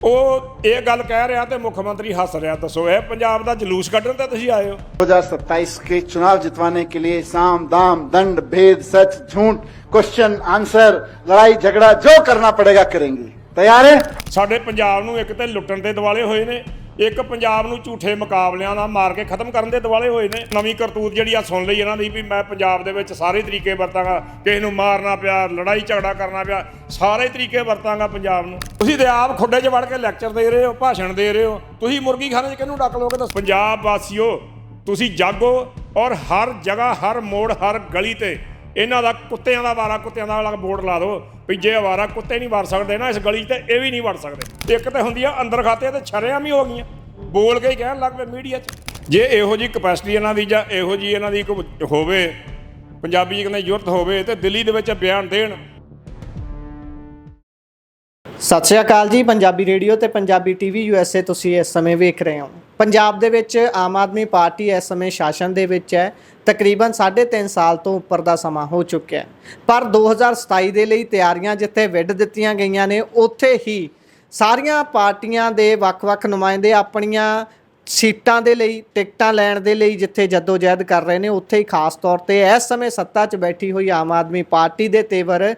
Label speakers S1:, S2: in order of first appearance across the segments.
S1: ਉਹ ਇਹ ਗੱਲ ਕਹਿ ਰਿਹਾ ਤੇ ਮੁੱਖ ਮੰਤਰੀ ਹੱਸ ਰਿਹਾ ਦੱਸੋ ਇਹ ਪੰਜਾਬ ਦਾ ਜਲੂਸ ਕੱਢਣ ਤੇ ਤੁਸੀਂ ਆਏ ਹੋ
S2: 2027 के चुनाव जितवाने के लिए साम दाम दंड भेद सच झूठ क्वेश्चन आंसर लड़ाई झगड़ा जो करना पड़ेगा करेंगे तैयार है
S1: ਸਾਡੇ ਪੰਜਾਬ ਨੂੰ ਇੱਕ ਤੇ ਲੁੱਟਣ ਦੇ ਦਿਵਾਲੇ ਹੋਏ ਨੇ ਇੱਕ ਪੰਜਾਬ ਨੂੰ ਝੂਠੇ ਮੁਕਾਬਲਿਆਂ ਨਾਲ ਮਾਰ ਕੇ ਖਤਮ ਕਰਨ ਦੇ ਦਿਵਾਲੇ ਹੋਏ ਨੇ। ਨਵੀਂ ਕਰਤੂਤ ਜਿਹੜੀ ਆ ਸੁਣ ਲਈ ਇਹਨਾਂ ਦੀ ਵੀ ਮੈਂ ਪੰਜਾਬ ਦੇ ਵਿੱਚ ਸਾਰੇ ਤਰੀਕੇ ਵਰਤਾਂਗਾ। ਕਿਸੇ ਨੂੰ ਮਾਰਨਾ ਪਿਆ, ਲੜਾਈ ਝਗੜਾ ਕਰਨਾ ਪਿਆ, ਸਾਰੇ ਤਰੀਕੇ ਵਰਤਾਂਗਾ ਪੰਜਾਬ ਨੂੰ। ਤੁਸੀਂ ਤੇ ਆਪ ਖੁੱਡੇ 'ਚ ਵੜ ਕੇ ਲੈਕਚਰ ਦੇ ਰਹੇ ਹੋ, ਭਾਸ਼ਣ ਦੇ ਰਹੇ ਹੋ। ਤੁਸੀਂ ਮੁਰਗੀ ਖਾਣੇ 'ਚ ਕਿਹਨੂੰ ਡੱਕ ਲੋਗੇ ਦੱਸ? ਪੰਜਾਬ ਵਾਸੀਓ, ਤੁਸੀਂ ਜਾਗੋ ਔਰ ਹਰ ਜਗ੍ਹਾ, ਹਰ ਮੋੜ, ਹਰ ਗਲੀ ਤੇ ਇਹਨਾਂ ਦਾ ਕੁੱਤਿਆਂ ਦਾ ਵਾਰਾ ਕੁੱਤਿਆਂ ਦਾ ਵਾਲਾ ਬੋਰਡ ਲਾ ਦਿਓ। ਵੀ ਜੇ ਆਵਾਰਾ ਕੁੱਤੇ ਨਹੀਂ ਵੜ ਸਕਦੇ ਨਾ, ਇਸ ਗਲੀ ਤੇ ਇਹ ਵੀ ਨਹੀਂ ਵੜ ਸਕਦੇ। ਇੱਕ ਤੇ ਹੁੰਦੀ ਆ ਅੰਦਰ ਖਾਤੇ ਤੇ ਛਰਿਆਂ ਵੀ ਹੋ ਗਈਆਂ। ਬੋਲ ਕੇ ਹੀ ਕਹਿਣ ਲੱਗ ਪਏ ਮੀਡੀਆ 'ਚ। ਜੇ ਇਹੋ ਜੀ ਕਪੈਸਿਟੀ ਇਹਨਾਂ ਦੀ ਜਾਂ ਇਹੋ ਜੀ ਇਹਨਾਂ ਦੀ ਹੋਵੇ, ਪੰਜਾਬੀ 'ਚ ਕਹਿੰਦੇ ਯੁਰਤ ਹੋਵੇ ਤੇ ਦਿੱਲੀ ਦੇ ਵਿੱਚ ਬਿਆਨ ਦੇਣ।
S3: ਸਤਿ ਸ਼੍ਰੀ ਅਕਾਲ ਜੀ, ਪੰਜਾਬੀ ਰੇਡੀਓ ਤੇ ਪੰਜਾਬੀ ਟੀਵੀ ਯੂਐਸਏ ਤੁਸੀਂ ਇਸ ਸਮੇਂ ਵੇਖ ਰਹੇ ਹੋ। ਪੰਜਾਬ ਦੇ ਵਿੱਚ ਆਮ ਆਦਮੀ ਪਾਰਟੀ ਇਸ ਸਮੇਂ ਸ਼ਾਸਨ ਦੇ ਵਿੱਚ ਹੈ। ਤਕਰੀਬਨ 3.5 ਸਾਲ ਤੋਂ ਉੱਪਰ ਦਾ ਸਮਾਂ ਹੋ ਚੁੱਕਿਆ ਹੈ। ਪਰ 2027 ਦੇ ਲਈ ਤਿਆਰੀਆਂ ਜਿੱਥੇ ਵਿੱਢ ਦਿੱਤੀਆਂ ਗਈਆਂ ਨੇ, ਉੱਥੇ ਹੀ ਸਾਰੀਆਂ ਪਾਰਟੀਆਂ ਦੇ ਵੱਖ-ਵੱਖ ਨੁਮਾਇੰਦੇ ਆਪਣੀਆਂ ਸੀਟਾਂ ਦੇ ਲਈ, ਟਿਕਟਾਂ ਲੈਣ ਦੇ ਲਈ ਜਿੱਥੇ ਜਦੋਜਹਿਦ ਕਰ ਰਹੇ ਨੇ, ਉੱਥੇ ਹੀ ਖਾਸ ਤੌਰ ਤੇ ਇਸ ਸਮੇਂ ਸੱਤਾ 'ਚ ਬੈਠੀ ਹੋਈ ਆਮ ਆਦਮੀ ਪਾਰਟੀ ਦੇ ਤੇਵਰ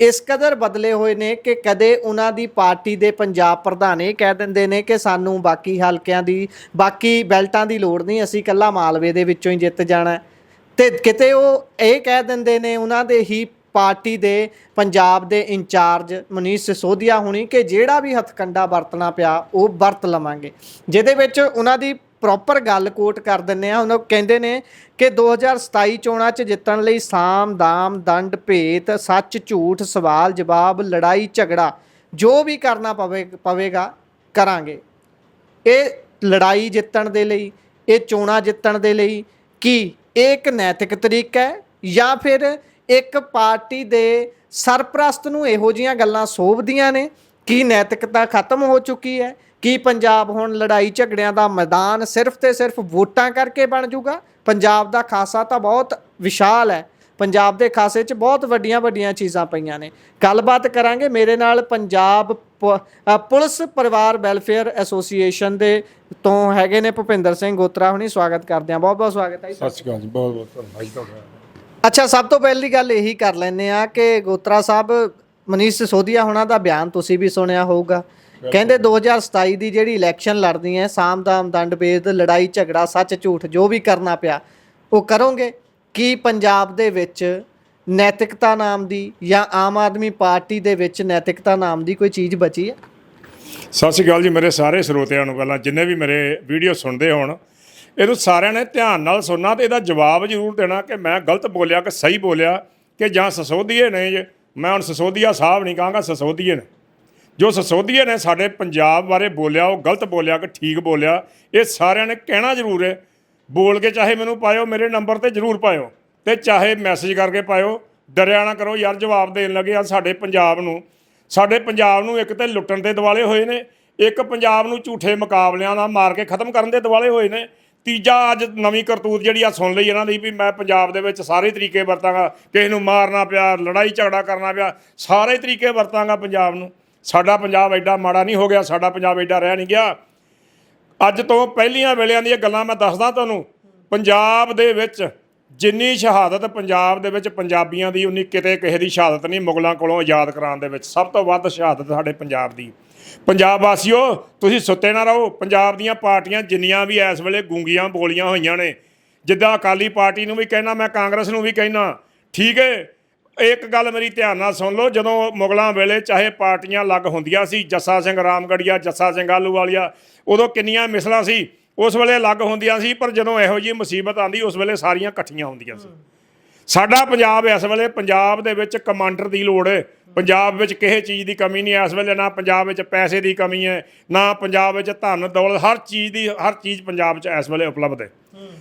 S3: ਇਸ ਕਦਰ ਬਦਲੇ ਹੋਏ ਨੇ ਕਿ ਕਦੇ ਉਹਨਾਂ ਦੀ ਪਾਰਟੀ ਦੇ ਪੰਜਾਬ ਪ੍ਰਧਾਨ ਇਹ ਕਹਿ ਦਿੰਦੇ ਨੇ ਕਿ ਸਾਨੂੰ ਬਾਕੀ ਹਲਕਿਆਂ ਦੀ, ਬਾਕੀ ਬੈਲਟਾਂ ਦੀ ਲੋੜ ਨਹੀਂ, ਅਸੀਂ ਇਕੱਲਾ ਮਾਲਵੇ ਦੇ ਵਿੱਚੋਂ ਹੀ ਜਿੱਤ ਜਾਣਾ ਹੈ। ਤੇ ਕਿਤੇ ਉਹ ਇਹ ਕਹਿ ਦਿੰਦੇ ਨੇ, ਉਹਨਾਂ ਦੇ ਹੀ ਪਾਰਟੀ ਦੇ ਪੰਜਾਬ ਦੇ ਇੰਚਾਰਜ ਮਨੀਸ਼ ਸਿਸੋਦੀਆ ਹੋਣੀ ਕਿ ਜਿਹੜਾ ਵੀ ਹਥਕੰਡਾ ਵਰਤਣਾ ਪਿਆ, ਉਹ ਵਰਤ ਲਵਾਂਗੇ ਜਿਹਦੇ ਵਿੱਚ ਉਹਨਾਂ ਦੀ ਪ੍ਰੋਪਰ ਗੱਲ ਕੋਟ ਕਰ ਦਿੰਨੇ ਆ ਉਹਨਾਂ ਕਹਿੰਦੇ ਨੇ ਕਿ 2027 ਚੋਣਾਂ 'ਚ ਜਿੱਤਣ ਲਈ ਸਾਮ, ਦਾਮ, ਦੰਡ, ਭੇਤ, ਸੱਚ, ਝੂਠ, ਸਵਾਲ, ਜਵਾਬ, ਲੜਾਈ, ਝਗੜਾ, ਜੋ ਵੀ ਕਰਨਾ ਪਵੇ, ਪਵੇਗਾ, ਕਰਾਂਗੇ। ਇਹ ਲੜਾਈ ਜਿੱਤਣ ਦੇ ਲਈ, ਇਹ ਚੋਣਾਂ ਜਿੱਤਣ ਦੇ ਲਈ ਕੀ ਇਹ ਇੱਕ ਨੈਤਿਕ ਤਰੀਕਾ ਹੈ ਜਾਂ ਫਿਰ ਇੱਕ ਪਾਰਟੀ ਦੇ ਸਰਪ੍ਰਸਤ ਨੂੰ ਇਹੋ ਜੀਆਂ ਗੱਲਾਂ ਸੋਭਦੀਆਂ ਨੇ ਕੀ ਨੈਤਿਕਤਾ ਖਤਮ ਹੋ ਚੁੱਕੀ ਹੈ ਕੀ ਪੰਜਾਬ ਹੁਣ ਲੜਾਈ ਝਗੜਿਆਂ ਦਾ ਮੈਦਾਨ ਸਿਰਫ ਤੇ ਸਿਰਫ ਵੋਟਾਂ ਕਰਕੇ ਬਣ ਜਾਊਗਾ ਪੰਜਾਬ ਦਾ ਖਾਸਾ ਤਾਂ ਬਹੁਤ ਵਿਸ਼ਾਲ ਹੈ। ਪੰਜਾਬ ਦੇ ਖਾਸੇ 'ਚ ਬਹੁਤ ਵੱਡੀਆਂ ਵੱਡੀਆਂ ਚੀਜ਼ਾਂ ਪਈਆਂ ਨੇ। ਗੱਲਬਾਤ ਕਰਾਂਗੇ ਮੇਰੇ ਨਾਲ ਪੰਜਾਬ ਪੁਲਿਸ ਪਰਿਵਾਰ ਵੈਲਫੇਅਰ ਐਸੋਸੀਏਸ਼ਨ ਦੇ ਤੋਂ ਹੈਗੇ ਨੇ ਭੁਪਿੰਦਰ ਸਿੰਘ ਗੋਤਰਾ ਹੁਣੀ। ਸਵਾਗਤ ਕਰਦੇ ਆ ਬਹੁਤ ਬਹੁਤ ਸਵਾਗਤ ਹੈ ਜੀ
S1: ਸਤਿ ਸ਼੍ਰੀ ਅਕਾਲ ਜੀ। ਬਹੁਤ ਬਹੁਤ ਧੰਨਵਾਦ ਤੁਹਾਡਾ।
S3: ਅੱਛਾ ਸਭ ਤੋਂ ਪਹਿਲੀ ਗੱਲ ਇਹੀ ਕਰ ਲੈਨੇ ਆ ਕਿ ਗੋਤਰਾ ਸਾਹਿਬ ਮਨੀਸ਼ ਸਿਸੋਦੀਆ ਹੁਣਾਂ ਦਾ ਬਿਆਨ ਤੁਸੀਂ ਵੀ ਸੁਣਿਆ ਹੋਊਗਾ। ਕਹਿੰਦੇ 2027 ਦੀ ਜਿਹੜੀ ਇਲੈਕਸ਼ਨ ਲੜਨੀ ਹੈ ਸਾਮ ਦਾਮ ਦੰਡ ਭੇਦ ਲੜਾਈ ਝਗੜਾ ਸੱਚ ਝੂਠ ਜੋ ਵੀ ਕਰਨਾ ਪਿਆ ਉਹ ਕਰੋਗੇ। ਕੀ ਪੰਜਾਬ ਦੇ ਵਿੱਚ ਨੈਤਿਕਤਾ ਨਾਮ ਦੀ ਜਾਂ ਆਮ ਆਦਮੀ ਪਾਰਟੀ ਦੇ ਵਿੱਚ ਨੈਤਿਕਤਾ ਨਾਮ ਦੀ ਕੋਈ ਚੀਜ਼ ਬਚੀ ਹੈ?
S1: ਸਤਿ ਸ਼੍ਰੀ ਅਕਾਲ ਜੀ ਮੇਰੇ ਸਾਰੇ ਸਰੋਤਿਆਂ ਨੂੰ ਪਹਿਲਾਂ ਜਿੰਨੇ ਵੀ ਮੇਰੇ ਵੀਡੀਓ ਸੁਣਦੇ ਹੋਣ ਇਹਨੂੰ ਸਾਰਿਆਂ ਨੇ ਧਿਆਨ ਨਾਲ ਸੁਣਨਾ ਤੇ ਇਹਦਾ ਜਵਾਬ ਜ਼ਰੂਰ ਦੇਣਾ ਕਿ ਮੈਂ ਗਲਤ ਬੋਲਿਆ ਕਿ ਸਹੀ ਬੋਲਿਆ ਕਿ ਜਾਂ ਸਸੋਦੀਏ ਨੇ ਜੇ। ਮੈਂ ਹੁਣ ਸਸੋਦੀਆ ਸਾਹਿਬ ਨਹੀਂ ਕਹਾਂਗਾ ਸਸੋਦੀਏ ਨੇ। ਜੋ ਸਸੋਦੀਏ ਨੇ ਸਾਡੇ ਪੰਜਾਬ ਬਾਰੇ ਬੋਲਿਆ, ਉਹ ਗਲਤ ਬੋਲਿਆ ਕਿ ਠੀਕ ਬੋਲਿਆ, ਇਹ ਸਾਰਿਆਂ ਨੇ ਕਹਿਣਾ ਜ਼ਰੂਰ ਹੈ। ਬੋਲ ਕੇ ਚਾਹੇ ਮੈਨੂੰ ਪਾਇਓ, ਮੇਰੇ ਨੰਬਰ ਤੇ ਜ਼ਰੂਰ ਪਾਇਓ ਤੇ ਚਾਹੇ ਮੈਸੇਜ ਕਰਕੇ ਪਾਇਓ ਡਰਿਆ ਨਾ ਕਰੋ ਯਾਰ, ਜਵਾਬ ਦੇਣ ਲੱਗੇ ਆ ਸਾਡੇ ਪੰਜਾਬ ਨੂੰ। ਸਾਡੇ ਪੰਜਾਬ ਨੂੰ ਇੱਕ ਤੇ ਲੁੱਟਣ ਦੇ ਦਿਵਾਲੇ ਹੋਏ ਨੇ, ਇੱਕ ਪੰਜਾਬ ਨੂੰ ਝੂਠੇ ਮੁਕਾਬਲਿਆਂ ਨਾਲ ਮਾਰ ਕੇ ਖਤਮ ਕਰਨ ਦੇ ਦਿਵਾਲੇ ਹੋਏ ਨੇ। ਤੀਜਾ ਅੱਜ ਨਵੀਂ ਕਰਤੂਤ ਜਿਹੜੀ ਆ ਸੁਣ ਲਈ ਇਹਨਾਂ ਦੀ ਵੀ ਮੈਂ ਪੰਜਾਬ ਦੇ ਵਿੱਚ ਸਾਰੇ ਤਰੀਕੇ ਵਰਤਾਂਗਾ, ਕਿਸੇ ਨੂੰ ਮਾਰਨਾ ਪਿਆ, ਲੜਾਈ ਝਗੜਾ ਕਰਨਾ ਪਿਆ, ਸਾਰੇ ਤਰੀਕੇ ਵਰਤਾਂਗਾ ਪੰਜਾਬ ਨੂੰ। ਸਾਡਾ ਪੰਜਾਬ ਐਡਾ ਮਾੜਾ ਨਹੀਂ ਹੋ ਗਿਆ, ਸਾਡਾ ਪੰਜਾਬ ਐਡਾ ਰਹਿ ਨਹੀਂ ਗਿਆ। ਅੱਜ ਤੋਂ ਪਹਿਲੀਆਂ ਵੇਲਿਆਂ ਦੀਆਂ ਗੱਲਾਂ ਮੈਂ ਦੱਸਦਾ ਤੁਹਾਨੂੰ, ਪੰਜਾਬ ਦੇ ਵਿੱਚ ਜਿੰਨੀ ਸ਼ਹਾਦਤ ਪੰਜਾਬ ਦੇ ਵਿੱਚ ਪੰਜਾਬੀਆਂ ਦੀ, ਉਨੀ ਕਿਤੇ ਕਿਸੇ ਦੀ ਸ਼ਹਾਦਤ ਨਹੀਂ, ਮੁਗਲਾਂ ਕੋਲੋਂ ਆਜ਼ਾਦ ਕਰਾਉਣ ਦੇ ਵਿੱਚ ਸਭ ਤੋਂ ਵੱਧ ਸ਼ਹਾਦਤ ਸਾਡੇ ਪੰਜਾਬ ਦੀ। ਪੰਜਾਬ ਵਾਸੀਓ, ਤੁਸੀਂ ਸੁੱਤੇ ਨਾ ਰਹੋ, ਪੰਜਾਬ ਦੀਆਂ ਪਾਰਟੀਆਂ ਜਿੰਨੀਆਂ ਵੀ ਇਸ ਵੇਲੇ ਗੂੰਗੀਆਂ ਬੋਲੀਆਂ ਹੋਈਆਂ ਨੇ, ਜਿੱਦਾਂ ਅਕਾਲੀ ਪਾਰਟੀ ਨੂੰ ਵੀ ਕਹਿਣਾ, ਮੈਂ ਕਾਂਗਰਸ ਨੂੰ ਵੀ ਕਹਿਣਾ, ਠੀਕ ਹੈ ਇੱਕ ਗੱਲ ਮੇਰੀ ਧਿਆਨ ਨਾਲ ਸੁਣ ਲਓ, ਜਦੋਂ ਮੁਗਲਾਂ ਵੇਲੇ ਚਾਹੇ ਪਾਰਟੀਆਂ ਲੱਗ ਹੁੰਦੀਆਂ ਸੀ, ਜੱਸਾ ਸਿੰਘ ਰਾਮਗੜੀਆ, ਜੱਸਾ ਸਿੰਘ ਆਲੂਵਾਲੀਆ ਉਦੋਂ ਕਿੰਨੀਆਂ ਮਿਸਲਾਂ ਸੀ, ਉਸ ਵੇਲੇ ਅਲੱਗ ਹੁੰਦੀਆਂ ਸੀ, ਪਰ ਜਦੋਂ ਇਹੋ ਜਿਹੀ ਮੁਸੀਬਤ ਆਂਦੀ ਉਸ ਵੇਲੇ ਸਾਰੀਆਂ ਇਕੱਠੀਆਂ ਹੁੰਦੀਆਂ ਸੀ। ਸਾਡਾ ਪੰਜਾਬ ਇਸ ਵੇਲੇ ਪੰਜਾਬ ਦੇ ਵਿੱਚ ਕਮਾਂਡਰ ਦੀ ਲੋੜ ਹੈ ਪੰਜਾਬ ਵਿੱਚ ਕਿਸੇ ਚੀਜ਼ ਦੀ ਕਮੀ ਨਹੀਂ, ਇਸ ਵੇਲੇ ਨਾ ਪੰਜਾਬ ਵਿੱਚ ਪੈਸੇ ਦੀ ਕਮੀ ਹੈ ਨਾ ਪੰਜਾਬ ਵਿੱਚ ਧਨ ਦੌਲਤ ਹਰ ਚੀਜ਼ ਦੀ, ਹਰ ਚੀਜ਼ ਪੰਜਾਬ 'ਚ ਇਸ ਵੇਲੇ ਉਪਲਬਧ ਹੈ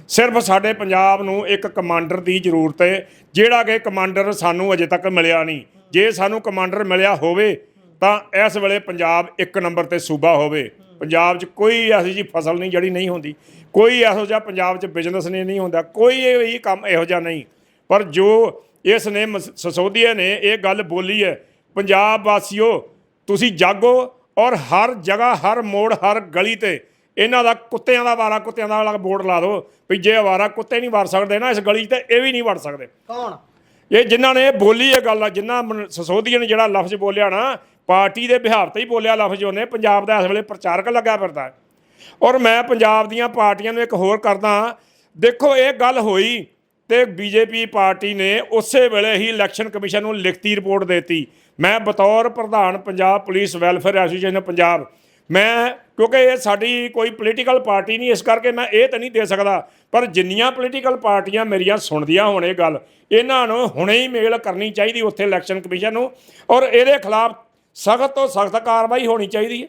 S1: ਸਿਰਫ ਸਾਡੇ ਪੰਜਾਬ ਨੂੰ ਇੱਕ ਕਮਾਂਡਰ ਦੀ ਜ਼ਰੂਰਤ ਹੈ, ਜਿਹੜਾ ਕਿ ਕਮਾਂਡਰ ਸਾਨੂੰ ਅਜੇ ਤੱਕ ਮਿਲਿਆ ਨਹੀਂ। ਜੇ ਸਾਨੂੰ ਕਮਾਂਡਰ ਮਿਲਿਆ ਹੋਵੇ, ਤਾਂ ਇਸ ਵੇਲੇ ਪੰਜਾਬ ਇੱਕ ਨੰਬਰ ਤੇ ਸੂਬਾ ਹੋਵੇ। ਪੰਜਾਬ 'ਚ ਕੋਈ ਐਸੀ ਜੀ ਫਸਲ ਨਹੀਂ ਜਿਹੜੀ ਨਹੀਂ ਹੁੰਦੀ। ਕੋਈ ਇਹੋ ਜਿਹਾ ਪੰਜਾਬ 'ਚ ਬਿਜ਼ਨਸ ਨਹੀਂ ਹੁੰਦਾ। ਕੋਈ ਇਹ ਇਹ ਕੰਮ ਇਹੋ ਜਿਹਾ ਨਹੀਂ। ਪਰ ਜੋ ਇਸ ਨੇ ਮਸ- ਸਸੋਦੀਆ ਨੇ ਇਹ ਗੱਲ ਬੋਲੀ ਹੈ, ਪੰਜਾਬ ਵਾਸੀਓ, ਤੁਸੀਂ ਜਾਗੋ ਔਰ ਹਰ ਜਗ੍ਹਾ, ਹਰ ਮੋੜ, ਹਰ ਗਲੀ ਤੇ ਇਹਨਾਂ ਦਾ ਕੁੱਤਿਆਂ ਦਾ ਵਾਰਾ ਕੁੱਤਿਆਂ ਦਾ ਵਾਲਾ ਬੋਰਡ ਲਾ ਦਿਓ ਵੀ ਜੇ ਆਵਾਰਾ ਕੁੱਤੇ ਨਹੀਂ ਵੜ ਸਕਦੇ ਨਾ ਇਸ ਗਲੀ 'ਚ ਤੇ ਇਹ ਵੀ ਨਹੀਂ ਵੜ ਸਕਦੇ।
S3: ਕੌਣ?
S1: ਇਹ ਜਿਨ੍ਹਾਂ ਨੇ ਬੋਲੀ ਇਹ ਗੱਲ ਆ ਜਿਨ੍ਹਾਂ ਸਸੋਦੀਆ ਨੇ ਜਿਹੜਾ ਲਫ਼ਜ਼ ਬੋਲਿਆ ਨਾ ਪਾਰਟੀ ਦੇ ਬਿਹਾਵ ਤੇ ਹੀ ਬੋਲਿਆ ਲਫ਼ਜ਼ ਉਹਨੇ ਪੰਜਾਬ ਦਾ ਇਸ ਵੇਲੇ ਪ੍ਰਚਾਰਕ ਲੱਗਾ ਫਿਰਦਾ। ਔਰ ਮੈਂ ਪੰਜਾਬ ਦੀਆਂ ਪਾਰਟੀਆਂ ਨੂੰ ਇੱਕ ਹੋਰ ਕਰਦਾ ਦੇਖੋ ਇਹ ਗੱਲ ਹੋਈ ਤੇ ਬੀਜੇਪੀ ਪਾਰਟੀ ਨੇ ਉਸੇ ਵੇਲੇ ਹੀ ਇਲੈਕਸ਼ਨ ਕਮਿਸ਼ਨ ਨੂੰ ਲਿਖਤੀ ਰਿਪੋਰਟ ਦਿੱਤੀ। ਮੈਂ ਬਤੌਰ ਪ੍ਰਧਾਨ Punjab police welfare association Punjab ਮੈਂ ਕਿਉਂਕਿ ਇਹ ਸਾਡੀ ਕੋਈ ਪੋਲੀਟੀਕਲ ਪਾਰਟੀ ਨਹੀਂ ਇਸ ਕਰਕੇ ਮੈਂ ਇਹ ਤਾਂ ਨਹੀਂ ਦੇ ਸਕਦਾ। ਪਰ ਜਿੰਨੀਆਂ ਪੋਲੀਟੀਕਲ ਪਾਰਟੀਆਂ ਮੇਰੀਆਂ ਸੁਣਦੀਆਂ ਹੋਣ ਇਹ ਗੱਲ ਇਹਨਾਂ ਨੂੰ ਹੁਣੇ ਹੀ ਮੇਲ ਕਰਨੀ ਚਾਹੀਦੀ ਉੱਥੇ ਇਲੈਕਸ਼ਨ ਕਮਿਸ਼ਨ ਨੂੰ ਔਰ ਇਹਦੇ ਖਿਲਾਫ ਸਖਤ ਤੋਂ ਸਖਤ ਕਾਰਵਾਈ ਹੋਣੀ ਚਾਹੀਦੀ ਹੈ।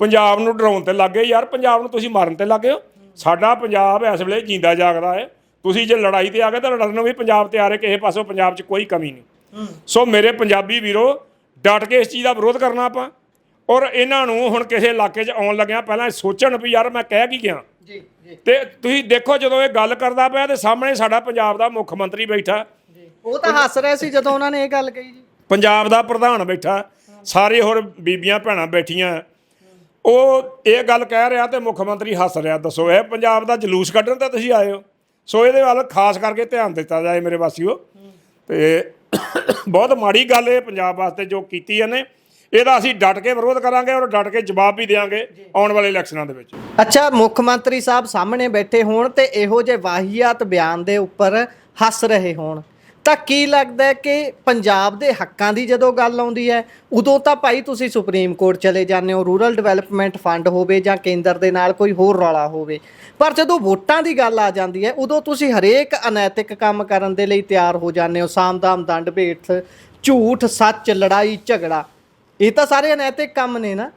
S1: ਪੰਜਾਬ ਨੂੰ ਡਰਾਉਣ ਤੇ ਲੱਗੇ ਯਾਰ ਪੰਜਾਬ ਨੂੰ ਤੁਸੀਂ ਮਾਰਨ ਤੇ ਲੱਗੇ ਹੋ। ਸਾਡਾ ਪੰਜਾਬ ਇਸ ਵੇਲੇ ਜਿੰਦਾ ਜਾਗਦਾ ਹੈ। ਤੁਸੀਂ ਜੇ ਲੜਾਈ ਤੇ ਆ ਗਏ ਤਾਂ ਲੜਨ ਨੂੰ ਵੀ ਪੰਜਾਬ ਤਿਆਰ ਹੈ ਕਿਸੇ ਪਾਸੋਂ ਪੰਜਾਬ 'ਚ ਕੋਈ ਕਮੀ ਨਹੀਂ। ਸੋ ਮੇਰੇ ਪੰਜਾਬੀ ਵੀਰੋ ਡਟ ਕੇ ਇਸ ਚੀਜ਼ ਦਾ ਵਿਰੋਧ ਕਰਨਾ ਆਪਾਂ। ਔਰ ਇਹਨਾਂ ਨੂੰ ਹੁਣ ਕਿਸੇ ਇਲਾਕੇ 'ਚ ਆਉਣ ਲੱਗਿਆ ਪਹਿਲਾਂ ਸੋਚਣ ਵੀ ਯਾਰ ਮੈਂ ਕਹਿ ਕੀ ਗਿਆ।
S3: ਜੀ ਜੀ।
S1: ਤੇ ਤੁਸੀਂ ਦੇਖੋ ਜਦੋਂ ਇਹ ਗੱਲ ਕਰਦਾ ਪਿਆ ਤੇ ਸਾਹਮਣੇ ਸਾਡਾ ਪੰਜਾਬ ਦਾ ਮੁੱਖ ਮੰਤਰੀ ਬੈਠਾ।
S3: ਉਹ ਤਾਂ ਹੱਸ ਰਹੇ ਸੀ ਜਦੋਂ ਉਹਨਾਂ ਨੇ ਇਹ ਗੱਲ ਕਹੀ ਜੀ।
S1: ਪੰਜਾਬ ਦਾ ਪ੍ਰਧਾਨ ਬੈਠਾ। ਸਾਰੇ ਹੋਰ ਬੀਬੀਆਂ ਭੈਣਾਂ ਬੈਠੀਆਂ। ਉਹ ਇਹ ਗੱਲ ਕਹਿ ਰਿਹਾ ਤੇ ਮੁੱਖ ਮੰਤਰੀ ਹੱਸ ਰਿਹਾ ਦੱਸੋ ਇਹ ਪੰਜਾਬ ਦਾ ਜਲੂਸ ਕੱਢਣ ਤਾਂ ਤੁਸੀਂ ਆਏ ਹੋ। ਸੋ ਇਹਦੇ ਵੱਲ ਖਾਸ ਕਰਕੇ ਧਿਆਨ ਦਿੱਤਾ ਜਾਏ ਮੇਰੇ ਵਾਸੀਓ। ਤੇ ਬਹੁਤ ਮਾੜੀ ਗੱਲ ਇਹ ਪੰਜਾਬ ਵਾਸਤੇ ਜੋ ਕੀਤੀ ਇਹਨੇ। ਇਹਦਾ ਅਸੀਂ ਡਟ ਕੇ ਵਿਰੋਧ ਕਰਾਂਗੇ ਔਰ ਡਟ ਕੇ ਜਵਾਬ ਵੀ ਦੇਵਾਂਗੇ ਆਉਣ ਵਾਲੇ ਇਲੈਕਸ਼ਨਾਂ ਦੇ ਵਿੱਚ।
S3: ਅੱਛਾ, ਮੁੱਖ ਮੰਤਰੀ ਸਾਹਿਬ ਸਾਹਮਣੇ ਬੈਠੇ ਹੋਣ ਤੇ ਇਹੋ ਜਿਹੇ ਵਾਹੀਆਤ ਬਿਆਨ ਦੇ ਉੱਪਰ ਹੱਸ ਰਹੇ ਹੋਣ। ਤਾਂ ਕੀ ਲੱਗਦਾ ਕਿ ਪੰਜਾਬ ਦੇ ਹੱਕਾਂ ਦੀ ਜਦੋਂ ਗੱਲ ਆਉਂਦੀ ਹੈ, ਉਦੋਂ ਤਾਂ ਭਾਈ ਤੁਸੀਂ ਸੁਪਰੀਮ ਕੋਰਟ ਚਲੇ ਜਾਂਦੇ ਹੋ, ਰੂਰਲ ਡਿਵੈਲਪਮੈਂਟ ਫੰਡ ਹੋਵੇ ਜਾਂ ਕੇਂਦਰ ਦੇ ਨਾਲ ਕੋਈ ਹੋਰ ਰੌਲਾ ਹੋਵੇ। ਪਰ ਜਦੋਂ ਵੋਟਾਂ ਦੀ ਗੱਲ ਆ ਜਾਂਦੀ ਹੈ, ਉਦੋਂ ਤੁਸੀਂ ਹਰੇਕ ਅਨੈਤਿਕ ਕੰਮ ਕਰਨ ਦੇ ਲਈ ਤਿਆਰ ਹੋ ਜਾਂਦੇ ਹੋ। ਸਾਮਦਾਮ ਦੰਡ ਭੇਟ ਝੂਠ, ਸੱਚ, ਲੜਾਈ, ਝਗੜਾ। ਇਹ ਤਾਂ ਸਾਰੇ ਅਨੈਤਿਕ ਕੰਮ ਨੇ ਨਾ।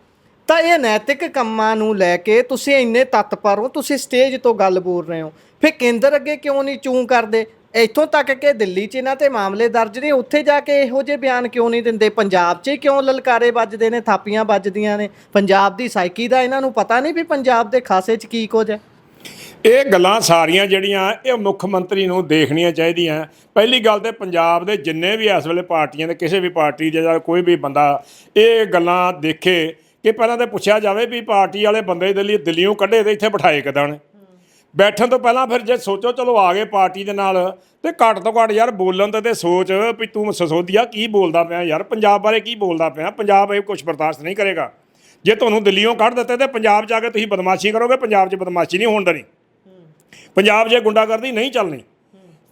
S3: ਤਾਂ ਇਹ ਨੈਤਿਕ ਕੰਮਾਂ ਨੂੰ ਲੈ ਕੇ ਤੁਸੀਂ ਇੰਨੇ ਤਤਪਰ ਹੋ, ਤੁਸੀਂ ਸਟੇਜ ਤੋਂ ਗੱਲ ਬੋਲ ਰਹੇ ਹੋ। ਫਿਰ ਕੇਂਦਰ ਅੱਗੇ ਕਿਉਂ ਨਹੀਂ ਚੂੰ ਕਰਦੇ? ਇੱਥੋਂ ਤੱਕ ਕਿ ਦਿੱਲੀ 'ਚ ਇਹਨਾਂ ਤੇ ਮਾਮਲੇ ਦਰਜ ਨੇ, ਉੱਥੇ ਜਾ ਕੇ ਇਹੋ ਜਿਹੇ ਬਿਆਨ ਕਿਉਂ ਨਹੀਂ ਦਿੰਦੇ? ਪੰਜਾਬ 'ਚ ਹੀ ਕਿਉਂ ਲਲਕਾਰੇ ਵੱਜਦੇ ਨੇ, ਥਾਪੀਆਂ ਵੱਜਦੀਆਂ ਨੇ? ਪੰਜਾਬ ਦੀ ਸਾਇਕੀ ਦਾ ਇਹਨਾਂ ਨੂੰ ਪਤਾ ਨਹੀਂ ਵੀ ਪੰਜਾਬ ਦੇ ਖਾਸੇ 'ਚ ਕੀ ਕੁਝ ਹੈ।
S1: ਇਹ ਗੱਲਾਂ ਸਾਰੀਆਂ ਜਿਹੜੀਆਂ ਇਹ ਮੁੱਖ ਮੰਤਰੀ ਨੂੰ ਦੇਖਣੀਆਂ ਚਾਹੀਦੀਆਂ। ਪਹਿਲੀ ਗੱਲ ਤੇ ਪੰਜਾਬ ਦੇ ਜਿੰਨੇ ਵੀ ਇਸ ਵੇਲੇ ਪਾਰਟੀਆਂ ਦੇ ਕਿਸੇ ਵੀ ਪਾਰਟੀ ਦੇ ਜਾਂ ਕੋਈ ਵੀ ਬੰਦਾ ਇਹ ਗੱਲਾਂ ਦੇਖੇ ਕਿ ਪਹਿਲਾਂ ਤੇ ਪੁੱਛਿਆ ਜਾਵੇ ਵੀ ਪਾਰਟੀ ਵਾਲੇ ਬੰਦੇ ਦੇ ਲਈ ਦਿੱਲੀੋਂ ਕੱਢੇ ਤੇ ਇੱਥੇ ਬਿਠਾਏ ਕਿੱਦਾਂ ਨੇ। ਬੈਠਣ ਤੋਂ ਪਹਿਲਾਂ ਫਿਰ ਜੇ ਸੋਚੋ ਚਲੋ ਆ ਗਏ ਪਾਰਟੀ ਦੇ ਨਾਲ ਤੇ ਘੱਟ ਤੋਂ ਘੱਟ ਯਾਰ ਬੋਲਣ ਤੇ ਤੇ ਸੋਚ ਵੀ ਤੂੰ ਸਸੋਦੀਆ ਕੀ ਬੋਲਦਾ ਪਿਆ ਯਾਰ, ਪੰਜਾਬ ਬਾਰੇ ਕੀ ਬੋਲਦਾ ਪਿਆ? ਪੰਜਾਬ ਇਹ ਕੁਝ ਬਰਦਾਸ਼ਤ ਨਹੀਂ ਕਰੇਗਾ। ਜੇ ਤੁਹਾਨੂੰ ਦਿੱਲੀੋਂ ਕੱਢ ਦਿੱਤੇ ਤੇ ਪੰਜਾਬ ਜਾ ਕੇ ਤੁਸੀਂ ਬਦਮਾਸ਼ੀ ਕਰੋਗੇ, ਪੰਜਾਬ 'ਚ ਬਦਮਾਸ਼ੀ ਨਹੀਂ ਹੋਣ ਦੇਣੀ। ਪੰਜਾਬ 'ਚ ਗੁੰਡਾਗਰਦੀ ਨਹੀਂ ਚੱਲਣੀ,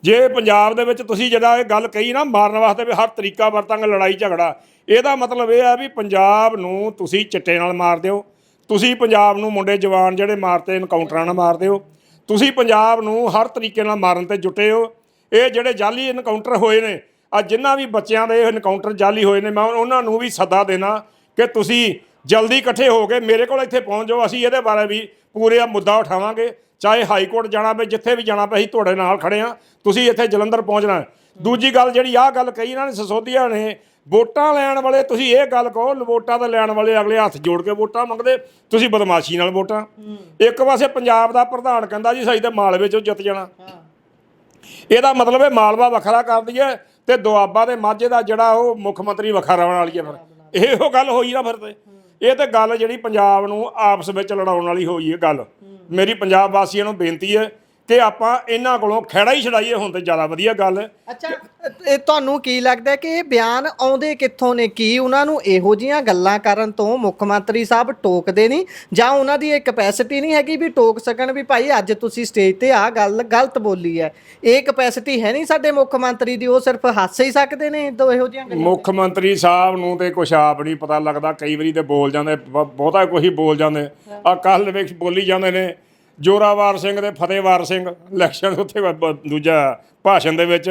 S1: ਜੇ ਪੰਜਾਬ ਦੇ ਵਿੱਚ ਤੁਸੀਂ ਜਿਹੜਾ ਇਹ ਗੱਲ ਕਹੀ ਨਾ, ਮਾਰਨ ਵਾਸਤੇ ਵੀ ਹਰ ਤਰੀਕਾ ਵਰਤਾਂਗੇ, ਲੜਾਈ ਝਗੜਾ, ਇਹਦਾ ਮਤਲਬ ਇਹ ਆ ਵੀ ਪੰਜਾਬ ਨੂੰ ਤੁਸੀਂ ਚਿੱਟੇ ਨਾਲ ਮਾਰ ਦਿਓ, ਤੁਸੀਂ ਪੰਜਾਬ ਨੂੰ ਮੁੰਡੇ ਜਵਾਨ ਜਿਹੜੇ ਮਾਰਤੇ ਇਨਕਾਊਂਟਰਾਂ ਨਾਲ ਮਾਰ ਦਿਓ, ਤੁਸੀਂ ਪੰਜਾਬ ਨੂੰ ਹਰ ਤਰੀਕੇ ਨਾਲ ਮਾਰਨ ਤੇ ਜੁਟੇ ਹੋ। ਇਹ ਜਿਹੜੇ ਜਾਲੀ ਇਨਕਾਊਂਟਰ ਹੋਏ ਨੇ, ਆ ਜਿਨ੍ਹਾਂ ਵੀ ਬੱਚਿਆਂ ਦੇ ਇਨਕਾਊਂਟਰ ਜਾਲੀ ਹੋਏ ਨੇ, ਮੈਂ ਉਹਨਾਂ ਨੂੰ ਵੀ ਸੱਦਾ ਦੇਣਾ ਕਿ ਤੁਸੀਂ ਜਲਦੀ ਇਕੱਠੇ ਹੋ ਕੇ ਮੇਰੇ ਕੋਲ ਇੱਥੇ ਪਹੁੰਚ ਜਾਓ ਅਸੀਂ ਇਹਦੇ ਬਾਰੇ ਵੀ ਪੂਰੇ ਮੁੱਦਾ ਉਠਾਵਾਂਗੇ। ਚਾਹੇ ਹਾਈ ਕੋਰਟ ਜਾਣਾ ਪਏ ਜਿੱਥੇ ਵੀ ਜਾਣਾ ਪਏ ਅਸੀਂ ਤੁਹਾਡੇ ਨਾਲ ਖੜੇ ਆ। ਤੁਸੀਂ ਇੱਥੇ ਜਲੰਧਰ ਪਹੁੰਚਣਾ। ਦੂਜੀ ਗੱਲ ਜਿਹੜੀ ਆਹ ਗੱਲ ਕਹੀ ਇਹਨਾਂ ਨੇ ਸਸੋਦੀਆ ਨੇ ਵੋਟਾਂ ਲੈਣ ਵਾਲੇ ਤੁਸੀਂ ਇਹ ਗੱਲ ਕਹੋ ਵੋਟਾਂ ਤਾਂ ਲੈਣ ਵਾਲੇ ਅਗਲੇ ਹੱਥ ਜੋੜ ਕੇ ਵੋਟਾਂ ਮੰਗਦੇ ਤੁਸੀਂ ਬਦਮਾਸ਼ੀ ਨਾਲ ਵੋਟਾਂ। ਇੱਕ ਪਾਸੇ ਪੰਜਾਬ ਦਾ ਪ੍ਰਧਾਨ ਕਹਿੰਦਾ ਜੀ ਸਹੀ ਤੇ ਮਾਲਵੇ ਚੋਂ ਜਿੱਤ ਜਾਣਾ। ਇਹਦਾ ਮਤਲਬ ਹੈ ਮਾਲਵਾ ਵੱਖਰਾ ਕਰ ਦਈਏ ਤੇ ਦੁਆਬਾ ਦੇ ਮਾਝੇ ਦਾ ਜਿਹੜਾ ਉਹ ਮੁੱਖ ਮੰਤਰੀ ਵੱਖਰਾ ਬਣਾਉਣ ਵਾਲੀ ਹੈ ਫਿਰ। ਇਹੋ ਗੱਲ ਹੋਈ ਨਾ ਫਿਰ ਤੇ। ਇਹ ਤਾਂ ਗੱਲ ਜਿਹੜੀ ਪੰਜਾਬ ਨੂੰ ਆਪਸ ਵਿੱਚ ਲੜਾਉਣ ਵਾਲੀ ਹੋਈ ਹੈ ਗੱਲ। ਮੇਰੀ ਪੰਜਾਬ ਵਾਸੀਆਂ ਨੂੰ ਬੇਨਤੀ ਹੈ ਕਿ ਆਪਾਂ ਇਹਨਾਂ ਕੋਲੋਂ ਖਹਿੜਾ ਹੀ ਛਡਾਈਏ ਹੁਣ ਤੇ ਜ਼ਿਆਦਾ ਵਧੀਆ ਗੱਲ ਹੈ।
S3: ਅੱਛਾ ਇਹ ਤੁਹਾਨੂੰ ਕੀ ਲੱਗਦਾ ਕਿ ਇਹ ਬਿਆਨ ਆਉਂਦੇ ਕਿੱਥੋਂ ਨੇ? ਕੀ ਉਹਨਾਂ ਨੂੰ ਇਹੋ ਜੀਆਂ ਗੱਲਾਂ ਕਰਨ ਤੋਂ ਮੁੱਖ ਮੰਤਰੀ ਸਾਹਿਬ ਟੋਕਦੇ ਨਹੀਂ? ਜਾਂ ਉਹਨਾਂ ਦੀ ਇਹ ਕਪੈਸਿਟੀ ਨਹੀਂ ਹੈਗੀ ਵੀ ਟੋਕ ਸਕਣ ਵੀ ਭਾਈ ਅੱਜ ਤੁਸੀਂ ਸਟੇਜ ਤੇ ਆ ਗੱਲ ਗਲਤ ਬੋਲੀ ਹੈ। ਇਹ ਕਪੈਸਿਟੀ ਹੈ ਨਹੀਂ ਸਾਡੇ ਮੁੱਖ ਮੰਤਰੀ ਦੀ ਉਹ ਸਿਰਫ ਹੱਸ ਹੀ ਸਕਦੇ ਨੇ ਦੋ ਇਹੋ ਜੀਆਂ ਗੱਲਾਂ।
S1: ਮੁੱਖ ਮੰਤਰੀ ਸਾਹਿਬ ਨੂੰ ਤੇ ਕੁਛ ਆਪ ਨਹੀਂ ਪਤਾ ਲੱਗਦਾ ਕਈ ਵਾਰੀ ਤੇ ਬੋਲ ਜਾਂਦੇ ਬ- ਬਹੁਤਾ ਕੁਛ ਹੀ ਬੋਲ ਜਾਂਦੇ। ਆ ਕੱਲ ਵਿੱਚ ਬੋਲੀ ਜਾਂਦੇ ਨੇ ਜੋਰਾਵਰ ਸਿੰਘ ਤੇ ਫਤਿਹਵਾਰ ਸਿੰਘ ਇਲੈਕਸ਼ਨ ਉੱਥੇ ਦੂਜਾ ਭਾਸ਼ਣ ਦੇ ਵਿੱਚ